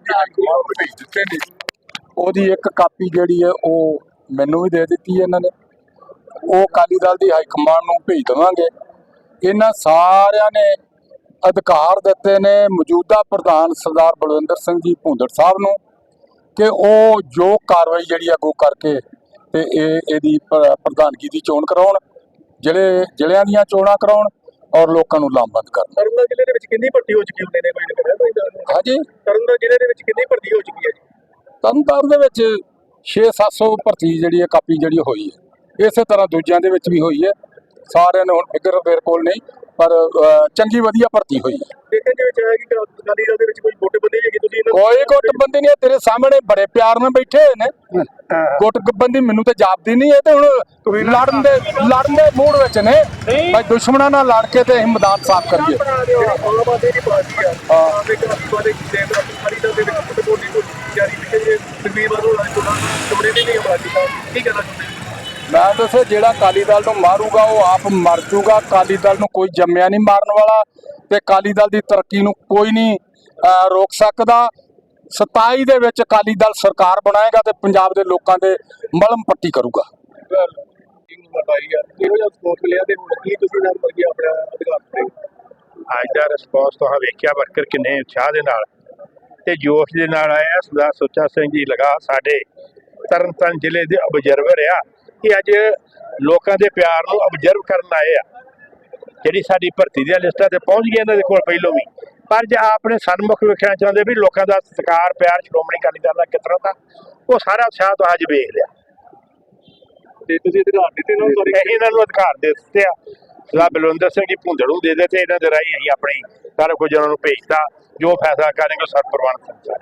ਦਲ ਭੇਜ ਦਿੱਤੇ ਨੇ ਉਹਦੀ ਇੱਕ ਕਾਪੀ ਜਿਹੜੀ ਹੈ, ਉਹ ਮੈਨੂੰ ਵੀ ਦੇ ਦਿੱਤੀ ਇਹਨਾਂ ਨੇ। ਉਹ ਅਕਾਲੀ ਦਲ ਦੀ ਹਾਈ ਕਮਾਂਡ ਨੂੰ ਭੇਜ ਦੇਵਾਂਗੇ। ਇਹਨਾਂ ਸਾਰਿਆਂ ਨੇ ਅਧਿਕਾਰ ਦਿੱਤੇ ਨੇ ਮੌਜੂਦਾ ਪ੍ਰਧਾਨ ਸਰਦਾਰ ਬਲਵਿੰਦਰ ਸਿੰਘ ਜੀ ਭੁੰਦੜ ਸਾਹਿਬ ਨੂੰ ਕਿ ਉਹ ਜੋ ਕਾਰਵਾਈ ਜਿਹੜੀ ਅੱਗੋਂ ਕਰਕੇ ਤੇ ਇਹ ਇਹਦੀ ਪ੍ਰਧਾਨਗੀ ਦੀ ਚੋਣ ਕਰਾਉਣ, ਜਿਹੜੇ, ਜ਼ਿਲ੍ਹਿਆਂ ਦੀਆਂ ਚੋਣਾਂ ਕਰਾਉਣ ਔਰ ਲੋਕਾਂ ਨੂੰ ਲਾਮਬੰਦ ਕਰਨ। ਤਰਨਤਾਰਨ ਜ਼ਿਲ੍ਹੇ ਦੇ ਵਿੱਚ ਕਿੰਨੀ ਭਰਤੀ ਹੋ ਚੁੱਕੀ ਹੁੰਦੇ ਨੇ ਕੋਈ ਲੱਗਦਾ ਕੋਈ ਹਾਂਜੀ। ਤਰਨਤਾਰਨ ਜ਼ਿਲ੍ਹੇ ਦੇ ਵਿੱਚ ਕਿੰਨੀ ਭਰਤੀ ਹੋ ਚੁੱਕੀ ਹੈ ਜੀ? ਤਰਨਤਾਰਨ ਦੇ ਵਿੱਚ 6-700 ਭਰਤੀ ਜਿਹੜੀ ਹੈ ਕਾਪੀ ਜਿਹੜੀ ਹੋਈ ਹੈ। ਇਸੇ ਤਰ੍ਹਾਂ ਦੂਜਿਆਂ ਦੇ ਵਿੱਚ ਵੀ ਹੋਈ ਹੈ। ਸਾਰਿਆਂ ਨੇ ਹੁਣ ਫਿਗਰ ਮੇਰੇ ਕੋਲ ਨਹੀਂ ਪਰ ਚੰਗੀ ਵਧੀਆ ਭਰਤੀ ਹੋਈ ਹੈ। ਵਿੱਚ ਆਇਆ ਕਿ ਅਕਾਲੀ ਦਲ ਦੇ ਵਿੱਚ ਕੋਈ ਗੁੱਟਬੰਦੀ ਹੈਗੀ ਤੁਸੀਂ ਇਹਨਾਂ ਨੂੰ- ਕੋਈ ਗੁੱਟਬੰਦੀ ਨਹੀਂ ਹੈ, ਤੇਰੇ ਸਾਹਮਣੇ ਬੜੇ ਪਿਆਰ ਨਾਲ ਬੈਠੇ ਹੋਏ ਨੇ। ਗੁੱਟਬੰਦੀ ਮੈਨੂੰ ਤੇ ਜਾਪਦੀ ਨਹੀਂ ਇਹ ਤੇ ਹੁਣ ਲੜਨ ਦੇ ਲੜਨ ਦੇ ਮੂਡ ਵਿੱਚ ਨੇ। ਭਾਈ ਦੁਸ਼ਮਣਾਂ ਨਾਲ ਲੜ ਕੇ ਤੇ ਅਸੀਂ ਮੈਦਾਨ ਸਾਫ਼ ਕਰੀਏ। ਆਦਮੀ ਦੀ ਪਾਰਟੀ ਆ। ਹਾਂ। ਅਕਾਲੀ ਦਲ ਦੇ ਵਿੱਚ ਗੁੱਟਬੰਦੀ ਕੋਈ ਜਾਰੀ ਦੇ ਨਹੀਂ ਕੀ ਕਹਿਣਾ? ਮੈਂ ਦੱਸਿਆ ਜਿਹੜਾ ਅਕਾਲੀ ਦਲ ਨੂੰ ਮਾਰੂਗਾ ਉਹ ਆਪ ਮਰ ਜਾਊਗਾ ਅਕਾਲੀ ਦਲ ਨੂੰ ਕੋਈ ਜੰਮਿਆ ਨਹੀਂ ਮਾਰਨ ਵਾਲਾ। ਤੇ ਅਕਾਲੀ ਦਲ ਦੀ ਤਰੱਕੀ ਨੂੰ ਕੋਈ ਨਹੀਂ ਰੋਕ ਸਕਦਾ। 27 ਦੇ ਵਿੱਚ ਅਕਾਲੀ ਦਲ ਸਰਕਾਰ ਬਣਾਏਗਾ ਤੇ ਪੰਜਾਬ ਦੇ ਲੋਕਾਂ ਦੇ ਮਲਮ ਪੱਟੀ ਕਰੂਗਾ। ਅੱਜ ਦਾ ਰਿਸਪੌਂਸ ਤੁਸੀਂ ਵੇਖਿਆ, ਵਰਕਰ ਕਿੰਨੇ ਉਤਸ਼ਾਹ ਦੇ ਨਾਲ ਤੇ ਜੋਸ਼ ਦੇ ਨਾਲ ਆਇਆ। ਸਰਦਾਰ ਸੁੱਚਾ ਸਿੰਘ ਜੀ ਲਗਾ ਸਾਡੇ ਤਰਨਤਾਰਨ ਜ਼ਿਲ੍ਹੇ ਦੇ ਅਬਜ਼ਰਵਰ ਆ ਕਿ ਅੱਜ ਲੋਕਾਂ ਦੇ ਪਿਆਰ ਨੂੰ ਅਬਜ਼ਰਵ ਕਰਨ ਆਏ ਆ। ਜਿਹੜੀ ਸਾਡੀ ਭਰਤੀ ਦੀਆਂ ਲਿਸਟਾਂ ਤੇ ਪਹੁੰਚ ਗਈ ਇਹਨਾਂ ਦੇ ਕੋਲ ਪਹਿਲੋਂ ਵੀ। ਪਰ ਜੇ ਆਪਣੇ ਸਨਮੁਖ ਵੇਖਣਾ ਚਾਹੁੰਦੇ ਵੀ ਲੋਕਾਂ ਦਾ ਸਤਿਕਾਰ ਪਿਆਰ ਸ਼੍ਰੋਮਣੀ ਅਕਾਲੀ ਦਲ ਦਾ ਕਿਸ ਤਰ੍ਹਾਂ ਦਾ ਉਹ ਸਾਰਾ ਉਤਸ਼ਾਹ ਤੋਂ ਅੱਜ ਵੇਖ ਲਿਆ ਤੇ ਤੁਸੀਂ ਅਧਿਕਾਰ ਦਿੱਤੇ ਇਹਨਾਂ ਨੂੰ ਇਹ ਇਹਨਾਂ ਨੂੰ ਅਧਿਕਾਰ ਦੇ ਦਿੱਤੇ ਆ। ਸਰਦਾਰ ਬਲਵਿੰਦਰ ਸਿੰਘ ਜੀ ਭੁੰਦੜ ਨੂੰ ਦੇ ਦਿੱਤੇ ਇਹਨਾਂ ਦੇ ਰਾਹੀਂ ਅਸੀਂ ਆਪਣੀ ਸਾਰਾ ਕੁਝ ਉਹਨਾਂ ਨੂੰ ਭੇਜਤਾ। ਜੋ ਫੈਸਲਾ ਕਰਨਗੇ ਸਰ ਪ੍ਰਵਾਨ ਸੰਸਾਰ